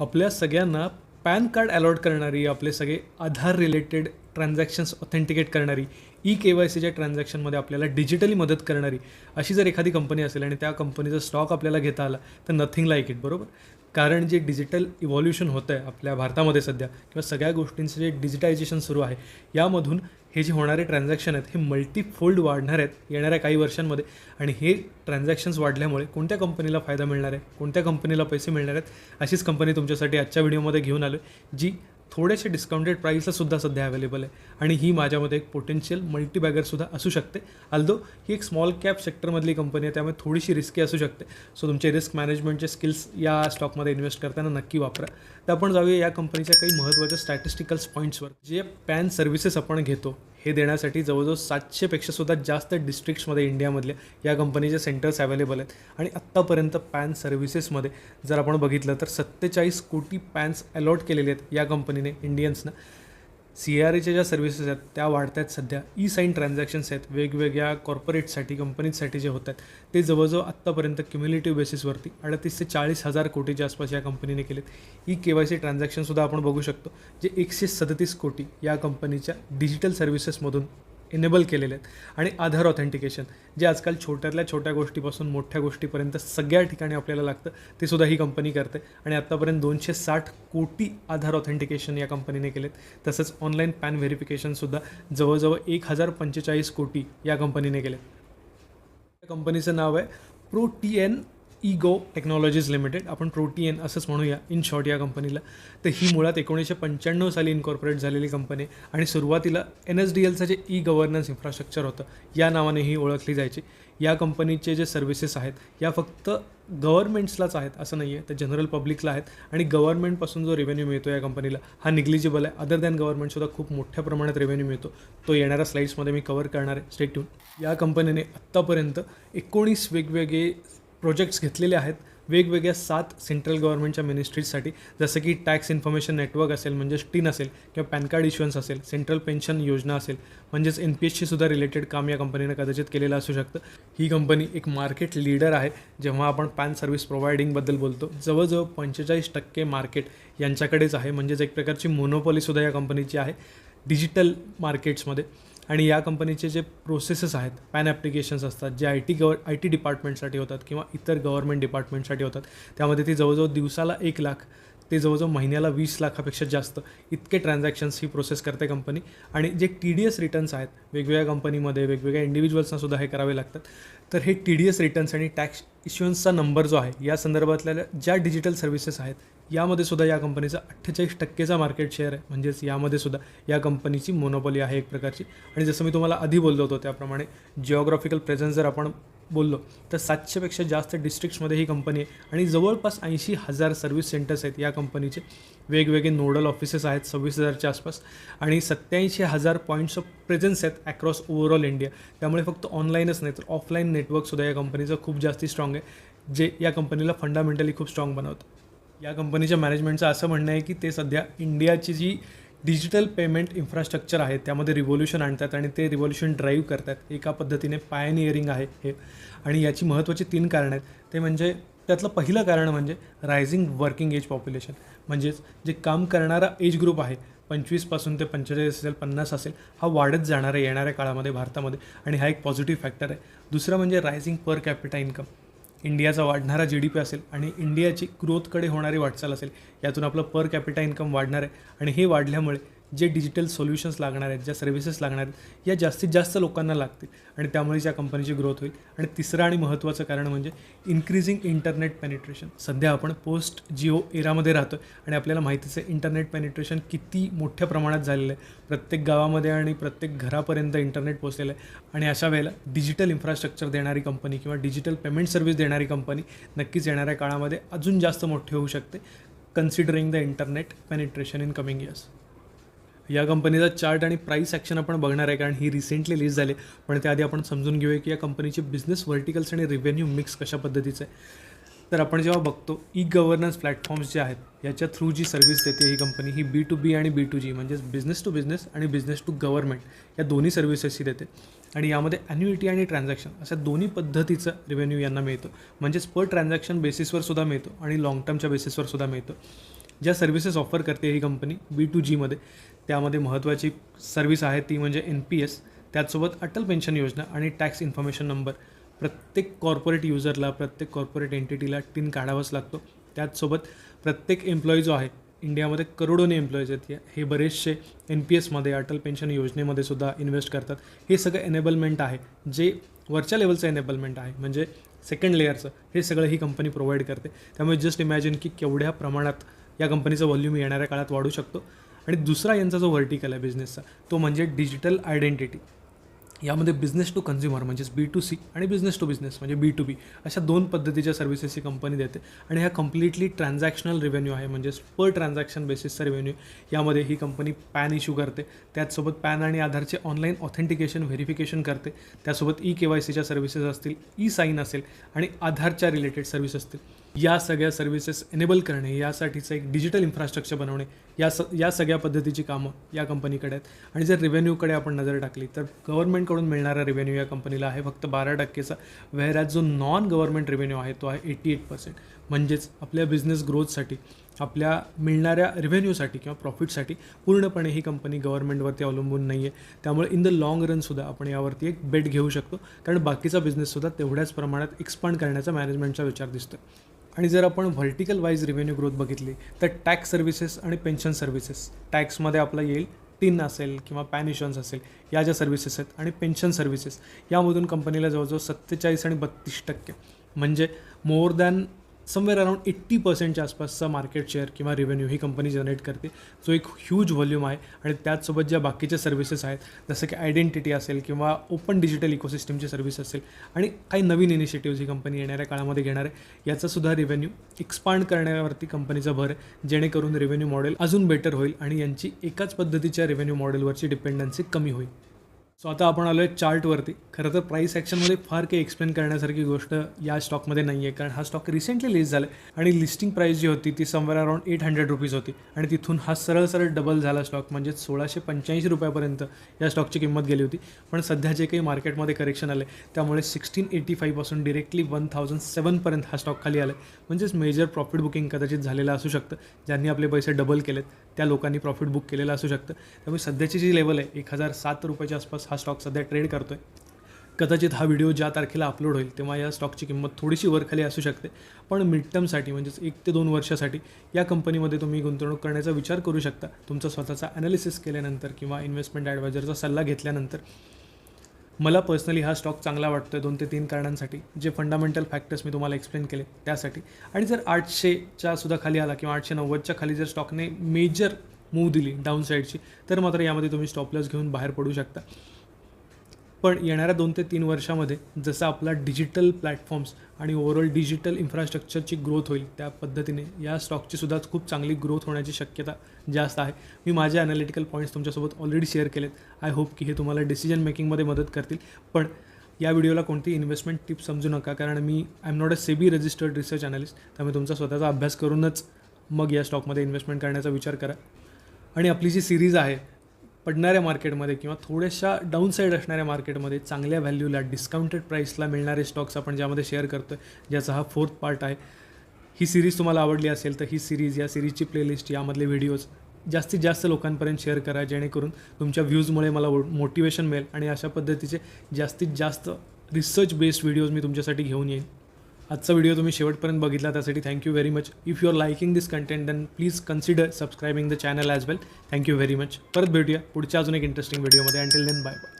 आपल्या सगळ्यांना pan card allot करणारी आपले सगळे आधार रिलेटेड ट्रान्झॅक्शन्स ऑथेंटिकेट करणारी ई के वाय सीच्या ट्रान्झॅक्शनमध्ये आपल्याला डिजिटली मदत करणारी अशी जर एखादी कंपनी असेल आणि त्या कंपनीचा स्टॉक आपल्याला घेता आला तर नथिंग लाईक इट बरोबर? कारण जे डिजिटल इव्हॉल्युशन होतं आहे आपल्या भारतामध्ये सध्या किंवा सगळ्या गोष्टींचं जे डिजिटायझेशन सुरू आहे यामधून हे जे होणारे ट्रान्झॅक्शन आहेत हे मल्टीफोल्ड वाढणार आहेत येणाऱ्या काही वर्षांमध्ये. आणि हे ट्रान्झॅक्शन्स वाढल्यामुळे कोणत्या कंपनीला फायदा मिळणार आहे कोणत्या कंपनीला पैसे मिळणार आहेत अशीच कंपनी तुमच्यासाठी आजच्या व्हिडिओमध्ये घेऊन आलो जी थोडेसे डिस्काउंटेड प्राईसला सुद्धा सध्या अवेलेबल आहे. आणि ही माझ्यामध्ये एक पोटेन्शियल मल्टीबॅगरसुद्धा असू शकते. अल्दो ही एक स्मॉल कॅप सेक्टरमधली कंपनी आहे त्यामुळे थोडीशी रिस्की असू शकते. सो तुमचे रिस्क मॅनेजमेंटचे स्किल्स या स्टॉकमध्ये इन्व्हेस्ट करताना नक्की वापरा. तर आपण जाऊया या कंपनीच्या काही महत्त्वाच्या स्टॅटिस्टिकल्स पॉईंट्सवर जे पॅन सर्व्हिसेस आपण घेतो हे देण्यासाठी जवळजवळ सातशेपेक्षा सुद्धा जास्त डिस्ट्रिक्ट्समध्ये इंडियामधल्या या कंपनीचे सेंटर्स अवेलेबल आहेत. आणि आत्तापर्यंत पॅन सर्व्हिसेसमध्ये जर आपण बघितलं तर सत्तेचाळीस कोटी पॅन्स अलॉट केलेले आहेत या कंपनीने इंडियन्सना सी आर एच्या ज्या सर्व्हिसेस आहेत त्या वाढत आहेत सध्या. ई साईन ट्रान्झॅक्शन्स आहेत वेगवेगळ्या कॉर्पोरेटसाठी कंपनीजसाठी जे होत आहेत ते जवळजवळ आत्तापर्यंत क्युम्युलेटिव्ह बेसिसवरती अडतीस ते चाळीस हजार कोटीच्या आसपास या कंपनीने केलेत. ई के वाय सी ट्रान्झॅक्शनसुद्धा आपण बघू शकतो जे एकशे सदतीस कोटी या कंपनीच्या डिजिटल सर्व्हिसेसमधून एनेबल केलेले आहेत. आणि आधार ऑथेंटिकेशन जे आजकाल छोट्यातल्या छोट्या गोष्टीपासून मोठ्या गोष्टीपर्यंत सगळ्या ठिकाणी आपल्याला लागतं ते सुद्धा ही कंपनी करते. आणि आत्तापर्यंत दोनशे साठ कोटी आधार ऑथेंटिकेशन या कंपनीने केलेत. तसंच ऑनलाईन पॅन व्हेरिफिकेशनसुद्धा जवळजवळ एक हजार पंचेचाळीस कोटी या कंपनीने केले या कंपनीचं नाव आहे Protean eGov technologies limited आपण प्रोटीएन असंच म्हणूया इन शॉर्ट या कंपनीला. तर ही मुळात एकोणीसशे पंच्याण्णव साली इन्कॉर्पोरेट झालेली कंपनी आणि सुरुवातीला एन एस डी एलचं जे ई गव्हर्नन्स इन्फ्रास्ट्रक्चर होतं या नावाने ही ओळखली जायची. या कंपनीचे जे सर्व्हिसेस आहेत या फक्त गव्हर्नमेंट्सलाच आहेत असं नाही आहे तर जनरल पब्लिकला आहेत. आणि गव्हर्नमेंटपासून जो रेव्हेन्यू मिळतो या कंपनीला हा निग्लिजिबल आहे. अदर दॅन गव्हर्नमेंटसुद्धा खूप मोठ्या प्रमाणात रेव्हेन्यू मिळतो. तो येणाऱ्या स्लाईड्समध्ये मी कवर करणार आहे. स्टेट्यून या कंपनीने आत्तापर्यंत एकोणीस वेगवेगळे प्रोजेक्ट्स घेतलेले आहेत वेगवेगळ्या सात सेंट्रल गव्हर्नमेंटच्या मिनिस्ट्रीजसाठी जसं की टॅक्स इन्फॉर्मेशन नेटवर्क असेल म्हणजेच टीन असेल किंवा पॅन कार्ड इश्युअन्स असेल सेंट्रल पेन्शन योजना असेल म्हणजेच एन पी एसशी सुद्धा रिलेटेड काम या कंपनीनं कदाचित केलेलं असू शकतं. ही कंपनी एक मार्केट लीडर आहे. जेव्हा आपण पॅन सर्व्हिस प्रोव्हायडिंगबद्दल बोलतो जवळजवळ पंचेचाळीस टक्के मार्केट यांच्याकडेच आहे. म्हणजेच एक प्रकारची मोनोपॉलीसुद्धा या कंपनीची आहे. डिजिटल मार्केट्समध्ये आणि या कंपनीचे जे प्रोसेसेस आहेत पॅन ॲप्लिकेशन्स असतात जे I T gov I T डिपार्टमेंटसाठी होतात किंवा इतर गव्हर्मेंट डिपार्टमेंटसाठी होतात त्यामध्ये ती जवळजवळ दिवसाला एक लाख ते जवळजवळ महिन्याला वीस लाखापेक्षा जास्त इतके ट्रान्झॅक्शन्स ही प्रोसेस करते कंपनी आणि जे टी डी एस रिटर्न्स आहेत वेगवेगळ्या कंपनीमध्ये वेगवेगळ्या इंडिव्हिज्युअल्सना सुद्धा हे करावे लागतात. तर हे टी डी एस रिटर्न्स आणि टॅक्स इश्युअन्सचा नंबर जो आहे या संदर्भातल्या ज्या डिजिटल सर्व्हिसेस आहेत यामध्ये सुद्धा या कंपनीचा अठ्ठेचाळीस टक्केचा मार्केट शेअर आहे. म्हणजेच यामध्ये सुद्धा या कंपनीची मोनोपॉली आहे एक प्रकारची. आणि जसं मी तुम्हाला आधी बोललो होतो त्याप्रमाणे जिओग्राफिकल प्रेझन्स जर आपण बोललो तर सातशेपेक्षा जास्त डिस्ट्रिक्ट्समध्ये ही कंपनी आहे. आणि जवळपास ऐंशी हजार सर्व्हिस सेंटर्स आहेत या कंपनीचे वेगवेगळे नोडल ऑफिसेस आहेत सव्वीस हजारच्या आसपास. आणि सत्याऐंशी हजार पॉईंट्स ऑफ प्रेझन्स आहेत ॲक्रॉस ओव्हरऑल इंडिया त्यामुळे फक्त ऑनलाईनच नाही तर ऑफलाईन नेटवर्कसुद्धा या कंपनीचं खूप जास्ती स्ट्रॉंग आहे. जे या कंपनीला फंडामेंटली खूप स्ट्रॉंग बनवतं. या कंपनीच्या मॅनेजमेंटचं असं म्हणणं आहे की ते सध्या इंडियाची जी डिजिटल पेमेंट इन्फ्रास्ट्रक्चर आहे त्यामध्ये रिव्होल्युशन आणतात आणि ते रिव्होल्युशन ड्राईव्ह करतात. एका पद्धतीने पायनियरिंग आहे हे. आणि याची महत्त्वाची तीन कारणं आहेत. ते म्हणजे त्यातलं पहिलं कारण म्हणजे रायझिंग वर्किंग एज पॉप्युलेशन म्हणजेच जे काम करणारा एज ग्रुप आहे पंचवीसपासून ते पंचेचाळीस असेल पन्नास असेल हा वाढत जाणार आहे येणाऱ्या काळामध्ये भारतामध्ये. आणि हा एक पॉझिटिव्ह फॅक्टर आहे. दुसरं म्हणजे रायझिंग पर कॅपिटा इन्कम इंडियाचा वाढणारा जी डी पी असेल आणि इंडियाची ग्रोथकडे होणारी वाटचाल असेल यातून आपलं पर कॅपिटा इन्कम वाढणार आहे. आणि हे वाढल्यामुळे जे डिजिटल सोल्युशन्स लागणार आहेत ज्या सर्व्हिसेस लागणार आहेत या जास्तीत जास्त लोकांना लागतील. आणि त्यामुळेच या कंपनीची ग्रोथ होईल. आणि तिसरं आणि महत्त्वाचं कारण म्हणजे इन्क्रीजिंग इंटरनेट पेनिट्रेशन सध्या आपण पोस्ट जिओ एरामध्ये राहतो आणि आपल्याला माहितीच आहे इंटरनेट पेनिट्रेशन किती मोठ्या प्रमाणात झालेलं आहे. प्रत्येक गावामध्ये आणि प्रत्येक घरापर्यंत इंटरनेट पोचलेलं आहे. आणि अशा वेळेला डिजिटल इन्फ्रास्ट्रक्चर देणारी कंपनी किंवा डिजिटल पेमेंट सर्व्हिस देणारी कंपनी नक्कीच येणाऱ्या काळामध्ये अजून जास्त मोठी होऊ शकते considering the internet penetration in coming years या कंपनीचा चार्ट आणि प्राईस ॲक्शन आपण बघणार आहे कारण ही रिसेंटली लिस्ट झाली. पण त्याआधी आपण समजून घेऊया की या कंपनीचे बिझनेस व्हर्टिकल्स आणि रेव्हेन्यू मिक्स कशा पद्धतीचं आहे. तर आपण जेव्हा बघतो ई गव्हर्नन्स प्लॅटफॉर्म्स जे आहेत याच्या थ्रू जी सर्व्हिस देते ही company he B to be आणि बी टू जी म्हणजेच बिझनेस टू बिझनेस आणि बिझनेस टू गव्हर्नमेंट या दोन्ही सर्व्हिसेसही देते. आणि यामध्ये ॲन्युइटी आणि ट्रान्झॅक्शन अशा दोन्ही पद्धतीचं रेव्हेन्यू यांना मिळतं. म्हणजेच पर ट्रान्झॅक्शन बेसिसवर सुद्धा मिळतो आणि लाँग टर्मच्या बेसिसवर सुद्धा मिळतो. ज्या सर्व्हिसेस ऑफर करते ही कंपनी बी टू जीमध्ये त्यामध्ये महत्त्वाची सर्व्हिस आहे ती म्हणजे एन पी एस त्याचसोबत अटल पेन्शन योजना आणि टॅक्स इन्फॉर्मेशन नंबर प्रत्येक कॉर्पोरेट युजरला प्रत्येक कॉर्पोरेट एंटिटीला टीन काढावाच लागतो. त्याचसोबत प्रत्येक एम्प्लॉई जो आहे इंडियामध्ये करोडोने एम्प्लॉईज आहेत. हे बरेचसे एन पी एसमध्ये अटल पेन्शन योजनेमध्ये सुद्धा इन्व्हेस्ट करतात. हे सगळं एनेबलमेंट आहे. जे वरच्या लेवलचं एनेबलमेंट आहे म्हणजे सेकंड लेअरचं हे सगळं ही कंपनी प्रोव्हाइड करते. त्यामुळे जस्ट इमॅजिन की केवढ्या प्रमाणात या कंपनीचं व्हॉल्यूम येणाऱ्या काळात वाढू शकतो. आणि दुसरा यांचा जो व्हर्टिकल आहे बिझनेसचा तो म्हणजे डिजिटल आयडेंटिटी यामध्ये बिझनेस टू कन्झ्युमर म्हणजेच बी टू सी आणि बिझनेस टू बिझनेस म्हणजे बी टू बी अशा दोन पद्धतीच्या सर्व्हिसेस ही कंपनी देते. आणि ह्या कम्प्लिटली ट्रान्झॅक्शनल रेव्हेन्यू आहे म्हणजेच पर ट्रान्झॅक्शन बेसिसचा रेव्हेन्यू यामध्ये ही कंपनी पॅन इश्यू करते. त्याचसोबत पॅन आणि आधारचे ऑनलाईन ऑथेंटिकेशन व्हेरिफिकेशन करते. त्यासोबत ई के वाय सीच्या सर्व्हिसेस असतील ई साईन असेल आणि आधारच्या रिलेटेड सर्व्हिस असतील. या सगळ्या सर्व्हिसेस एनेबल करणे यासाठीचं एक डिजिटल इन्फ्रास्ट्रक्चर बनवणे या स या सगळ्या पद्धतीची कामं या कंपनीकडे आहेत. आणि जर रेव्हेन्यूकडे आपण नजर टाकली तर गव्हर्नमेंटकडून मिळणारा रेव्हेन्यू या कंपनीला आहे फक्त बारा टक्केचा. व्हेरॅज जो नॉन गव्हर्नमेंट रेव्हेन्यू आहे तो आहे एटी एट पर्सेंट म्हणजेच आपल्या बिझनेस ग्रोथसाठी आपल्या मिळणाऱ्या रेव्हेन्यूसाठी किंवा प्रॉफिटसाठी पूर्णपणे ही कंपनी गव्हर्नमेंटवरती अवलंबून नाही आहे त्यामुळे इन द लाँग रनसुद्धा आपण यावरती एक बेट घेऊ शकतो. कारण बाकीचा बिझनेससुद्धा तेवढ्याच प्रमाणात एक्सपांड करण्याचा मॅनेजमेंटचा विचार दिसतो आणि जर आपण व्हर्टिकल वाईज रेव्हेन्यू ग्रोथ बघितली तर टॅक्स सर्व्हिसेस आणि पेन्शन सर्व्हिसेस टॅक्समध्ये आपला येईल टिन असेल किंवा पॅन इन्शुरन्स असेल या ज्या सर्व्हिसेस आहेत आणि पेन्शन सर्व्हिसेस यामधून कंपनीला जवळजवळ सत्तेचाळीस आणि बत्तीस टक्के. म्हणजे more than somewhere around eighty पर्सेंटच्या आसपासचा मार्केट शेअर किंवा रेव्हेन्यू ही कंपनी जनरेट करते. जो एक ह्यूज व्हॉल्यूम आहे आणि त्याचसोबत ज्या बाकीच्या सर्व्हिसेस आहेत जसं की आयडेंटिटी असेल किंवा ओपन डिजिटल इकोसिस्टमची सर्व्हिस असेल आणि काही नवीन इनिशिएटिव्ज ही कंपनी येणाऱ्या काळामध्ये घेणार आहे याचासुद्धा रेव्हेन्यू एक्सपांड करण्यावरती कंपनीचा भर आहे जेणेकरून रेव्हेन्यू मॉडेल अजून बेटर होईल आणि यांची एकाच पद्धतीच्या रेव्हेन्यू मॉडेलवरची डिपेंडन्सी कमी होईल. सो आता आपण आलो आहे चार्टवरती खरं तर प्राईस ॲक्शनमध्ये फार काही एक्सप्लेन करण्यासारखी गोष्ट या स्टॉकमध्ये नाही आहे कारण हा स्टॉक रिसेंटली लिस्ट झाला आहे आणि लिस्टिंग प्राईस जी होती ती somewhere around eight hundred rupees होती. आणि तिथून हा सरळ सरळ डबल झाला स्टॉक म्हणजे सोळाशे पंच्याऐंशी रुपयापर्यंत या स्टॉकची किंमत गेली होती. पण सध्या जे काही मार्केटमध्ये करेक्शन आले त्यामुळे सिक्स्टीन एटी फाईव्हपासून डिरेक्टली वन थाउजंड सेवनपर्यंत हा स्टॉक खाली आला आहे म्हणजेच मेजर प्रॉफिट बुकिंग कदाचित झालेलं असू शकतं. ज्यांनी आपले पैसे डबल केलेत त्या लोकांनी प्रॉफिट बुक केलेलं असू शकतं. त्यामुळे सध्याची जी लेवल आहे एक हजार सात रुपयाच्या आसपास हा स्टॉक सध्या ट्रेड करतो आहे कदाचित हा व्हिडिओ ज्या तारखेला अपलोड होईल तेव्हा या स्टॉकची किंमत थोडीशी वरखाली असू शकते. पण मिडटर्मसाठी म्हणजेच एक ते दोन वर्षासाठी या कंपनीमध्ये तुम्ही गुंतवणूक करण्याचा विचार करू शकता. तुमचा स्वतःचा ॲनालिसिस केल्यानंतर किंवा इन्व्हेस्टमेंट ॲडवायझरचा सल्ला घेतल्यानंतर. मला पर्सनली हा स्टॉक चांगला वाटतो आहे दोन ते तीन कारणांसाठी. जे फंडामेंटल फॅक्टर्स मी तुम्हाला एक्सप्लेन केले त्यासाठी. आणि जर आठशेच्या सुद्धा खाली आला किंवा आठशे नव्वदच्या खाली जर स्टॉकने मेजर मूव दिली डाऊन साईडची तर मात्र यामध्ये तुम्ही स्टॉपलस घेऊन बाहेर पडू शकता. पण येणाऱ्या दोन ते तीन वर्षामध्ये जसं आपला डिजिटल प्लॅटफॉर्म्स आणि ओव्हरऑल डिजिटल इन्फ्रास्ट्रक्चरची ग्रोथ होईल त्या पद्धतीने या स्टॉकची सुद्धा खूप चांगली ग्रोथ होण्याची शक्यता जास्त आहे. मी माझे अनालिटिकल पॉईंट्स तुमच्यासोबत ऑलरेडी शेअर केलेत. आय होप की हे तुम्हाला डिसिजन मेकिंगमध्ये मदत करतील. पण या व्हिडिओला कोणती इन्व्हेस्टमेंट टिप समजू नका कारण मी I am not a SEBI registered research analyst त्यामुळे तुमचा स्वतःचा अभ्यास करूनच मग या स्टॉकमध्ये इन्व्हेस्टमेंट करण्याचा विचार करा. आणि आपली जी सिरीज आहे पडणाऱ्या मार्केटमध्ये किंवा थोड्याशा डाऊन साईड असणाऱ्या मार्केटमध्ये चांगल्या व्हॅल्यूला डिस्काउंटेड प्राईसला मिळणारे स्टॉक्स आपण ज्यामध्ये शेअर करतो आहे ज्याचा हा फोर्थ पार्ट आहे. ही सिरीज तुम्हाला आवडली असेल तर ही सिरीज या सिरीजची प्लेलिस्ट यामधले व्हिडिओज जास्तीत जास्त लोकांपर्यंत शेअर करा जेणेकरून तुमच्या व्ह्यूजमुळे मला मोटिवेशन मिळेल आणि अशा पद्धतीचे जास्तीत जास्त रिसर्च बेस्ड व्हिडिओज मी तुमच्यासाठी घेऊन येईन. आजचा व्हिडिओ तुम्ही शेवटपर्यंत बघितला त्यासाठी thank you very much if you are liking this content then please consider subscribing the channel as well thank you very much परत भेटूया पुढच्या अजून एक इंटरेस्टिंग व्हिडिओमध्ये अँटिल देन बाय बाय